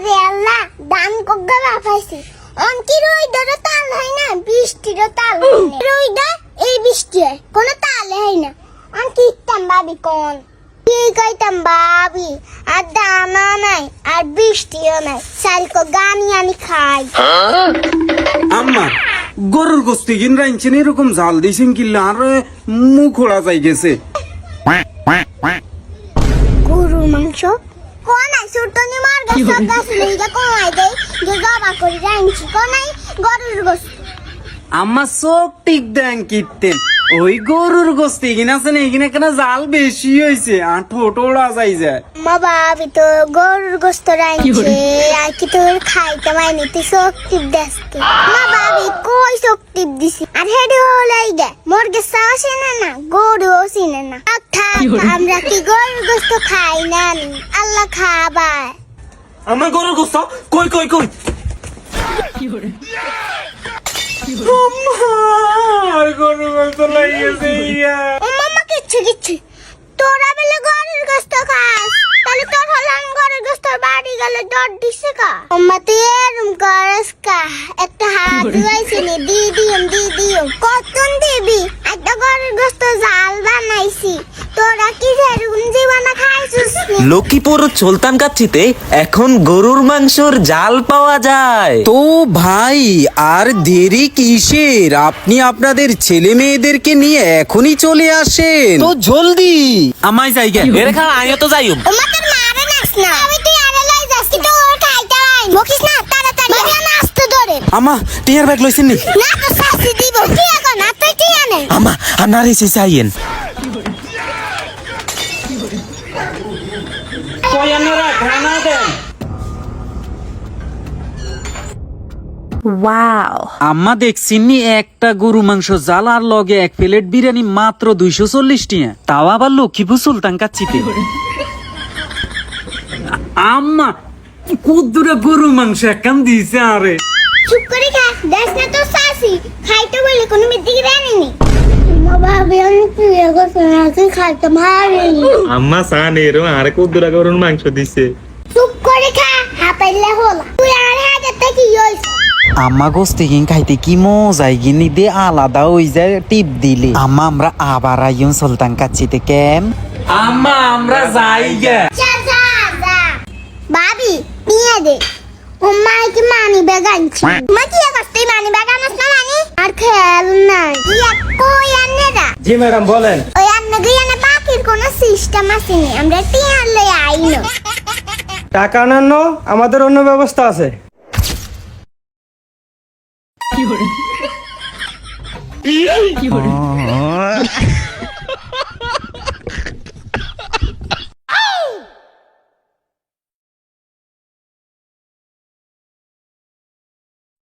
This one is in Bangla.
আরে আল্লাহ দান কগ্গা বাফাইছি। অনকি রইদারও তাল হয় না বৃষ্টিরও তাল হয় না। রইদা এই বৃষ্টি হয় কোনো তাল হয় না। অনকি ইতাম ভাবি কোন? কি কইতাম ভাবি আর দানা নাই আর বৃষ্টিও নাই। সারিকো গানি আমি খাই। আম্মা গরুর গোস্তি কিন রাইনছেন এরকম জাল দিয়েছেন কি আর মুখ খোলা যাই গেছে. গরুর মাংস কোনাই সুরতনি মার গেছে গাছ লইগা কোনাই দেই যে জবা করি রাইনছি কোনাই গরুর গোস আম্মা সব টিক দেন কিতেন ওই গরুর গোস্তি কিনা আছে না এখানে কেন জাল বেশি হয়েছে আর ঠোঁটো ওড়া যাই যায়। মা বাবি তো গরুর গোস্ত রাইনছে আর কি তোর খাইতে মাইনি তুই শক্তি দেশকে মা বাবি শক্তি দিছি। আর হেডে হলাই গে মোর গেছে আসে না না। গরু আসিনে না আমরা কি গরুর গোস্ত খাই না। আল্লাহ খাবার আমার গরুর গোস্ত? কই কই কই? আর গরুর গোস্ত লাগিয়েছে ইয়া। ও মামা কিচ্ছু কিচ্ছু। তোরা বেলে গরুর গোস্ত খাস। বাড়ি গেলে ডর দিছে কা আম্মা তুই এরম করস কা? একটা হাত নি দি দিম দি দিম কতন দিবি? একটা গরুর গোস্ত জাল বানাইছি। তোরা কি সেরকম জীবনে খাইছিস লক্ষ্মীপুর সুলতান এখন গরুর মাংসর জাল পাওয়া যায়। তো ভাই আর দেরি কিসের? আপনি আপনাদের ছেলে মেয়েদেরকে নিয়ে এখনই চলে আসেন। তো জলদি। আমায় জায়গা এরে খান আমিও তো যাইম। আমাদের মারে নাস না আমি তুই আরে লাই যাস কিন্তু ওর খাইতে আই বকিস না তাড়াতাড়ি মাকে নাচতে ধরে আমা টিয়ার ব্যাগ লইছেন নি না তো শাস্তি দিব কি এখন না তুই কি আনে আমা আনার এসে চাইয়েন আম্মা দেখছিনি একটা গরু মাংস জাল আর লগে এক প্লেট বিরিয়ানি মাত্র দুইশো চল্লিশ টিয়া তাও আবার লক্ষ্মীপুর সুলতান কাচ্ছিতে আম্মা কুদ্দুরা গরু মাংস একখান দিয়েছে আরে চুপ করে খা দেখ না তো শাসি খাইতে বলে কোনো মিদ্দিকে রানেনি মা ভাবে আমি প্রিয় গোসল তুই খাইতে মারেনি। আম্মা সান এরম আরে কুদ্দুরা গরুর মাংস দিছে। চুপ করে খা হলো। তুই আর হইছ? আম্মা গোস্তে কিন খাইতে কি মজাই গিনি দে আলাদা ওই যায় টিপ দিলে। আম্মা আমরা আবার আইন সুলতান কাচ্ছিতে কেম? আম্মা আমরা যাই গে। যা যা যা। ভাবি নিয়ে দে। মা কি মানি ব্যাগ আনছি কি করতে মানি ব্যাগ আনছ না মানি আর খেয়াল নাই ইয়া কই জি ম্যাডাম বলেন ওই আন্না গিয়ানে বাকির কোনো সিস্টেম আসেনি আমরা টিয়ার লই আইনো টাকা আমাদের অন্য ব্যবস্থা আছে